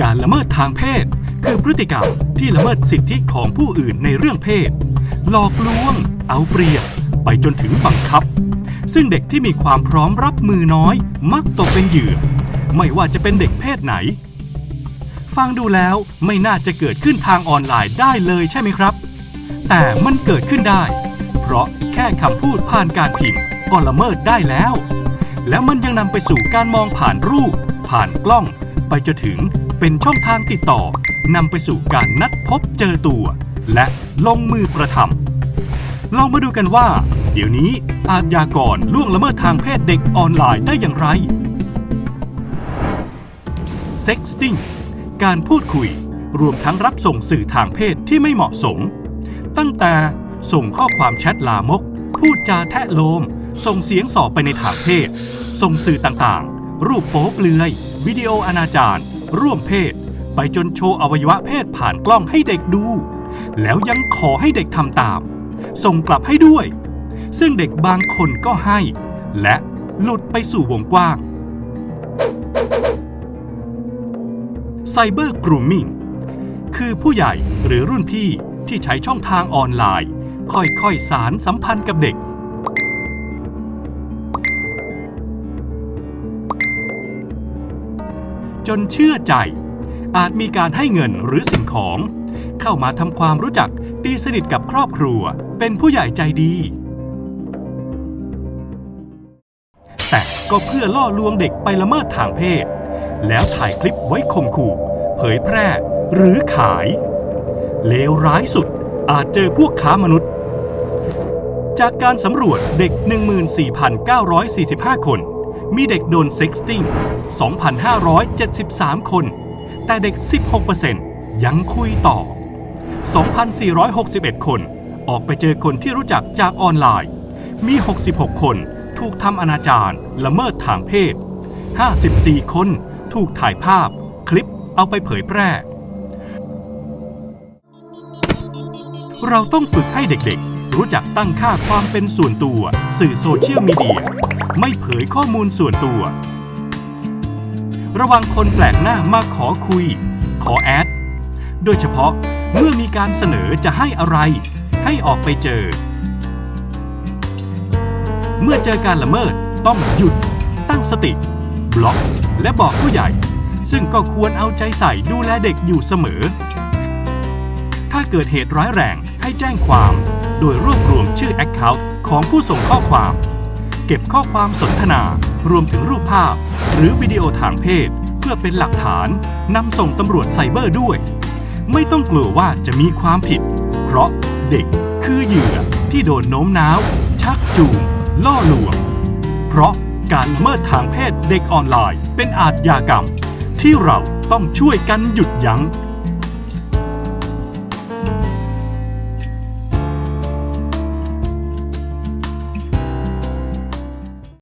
การละเมิดทางเพศ คือพฤติกรรมที่ละเมิดสิทธิของผู้อื่นในเรื่องเพศ หลอกลวง เอาเปรียบ ไปจนถึงบังคับ ซึ่งเด็กที่มีความพร้อมรับมือน้อย มักตกเป็นเหยื่อ ไม่ว่าจะเป็นเด็กเพศไหน ฟังดูแล้วไม่น่าจะเกิดขึ้นทางออนไลน์ได้เลยใช่ไหมครับ แต่มันเกิดขึ้นได้ เพราะแค่คำพูดผ่านการพิมพ์ก็ละเมิดได้แล้ว แล้วมันยังนำไปสู่การมองผ่านรูป ผ่านกล้อง ไปจนถึง เป็นช่องทางติดต่อนำไปสู่การนัดพบเจอตัว และลงมือกระทำลองมาดูกันว่า เดี๋ยวนี้อาทยากรล่วงละเมิดทางเพศเด็กออนไลน์ได้อย่างไร Sexting การพูดคุยรวมทั้งรับส่งสื่อทางเพศที่ไม่เหมาะสม ตั้งแต่ส่งข้อความแชทลามก พูดจาแทะโลม ส่งเสียงสอบไปในทางเพศ ส่งสื่อต่างๆ รูปโป๊เปลือย วิดีโออนาจาร ร่วมเพศ ไปจนโชว์อวัยวะเพศผ่านกล้องให้เด็กดู แล้วยังขอให้เด็กทำตาม ส่งกลับให้ด้วย ซึ่งเด็กบางคนก็ให้ และหลุดไปสู่วงกว้างไซเบอร์กรูมมิ่งคือผู้ใหญ่หรือรุ่นพี่ที่ใช้ช่องทางออนไลน์ ค่อยๆ สารสัมพันธ์กับเด็ก จนเชื่อใจ อาจมีการให้เงินหรือสิ่งของ เข้ามาทำความรู้จักตีสนิทกับครอบครัว เป็นผู้ใหญ่ใจดี แต่ก็เพื่อล่อลวงเด็กไปละเมิดทางเพศ แล้วถ่ายคลิปไว้ข่มขู่เผยแพร่หรือขาย เลวร้ายสุดอาจเจอพวกค้ามนุษย์ จากการสำรวจเด็ก 14,945 คน มีเด็กโดนเซ็กซ์ติ้ง 2,573 คน แต่เด็ก 16%ยังคุยต่อ 2,461 คน ออกไปเจอคนที่รู้จักจากออนไลน์ มี 66 คนถูกทำอนาจารละเมิดทางเพศ 54 คนถูกถ่ายภาพ คลิปเอาไปเผยแพร่ เราต้องฝึกให้เด็กๆ รู้จักตั้งค่าความเป็นส่วนตัว สื่อโซเชียลมีเดีย ไม่เผยข้อมูลส่วนตัว ระวังคนแปลกหน้ามาขอคุย ขอแอด โดยเฉพาะเมื่อมีการเสนอจะให้อะไร ให้ออกไปเจอ เมื่อเจอการละเมิดต้องหยุด ตั้งสติ บล็อก และบอกผู้ใหญ่ ซึ่งก็ควรเอาใจใส่ดูแลเด็กอยู่เสมอ ถ้าเกิดเหตุร้ายแรง ให้แจ้งความ โดยรวบรวมชื่อ Account ของผู้ส่งข้อความ เก็บข้อความสนทนา รวมถึงรูปภาพ หรือวิดีโอทางเพศ เพื่อเป็นหลักฐานนำส่งตำรวจไซเบอร์ด้วย ไม่ต้องกลัวว่าจะมีความผิด เพราะเด็กคือเหยื่อที่โดนโน้มน้าว ชักจูง ล่อลวง เพราะการละเมิดทางเพศเด็กออนไลน์ เป็นอาชญากรรม ที่เราต้องช่วยกันหยุดยั้ง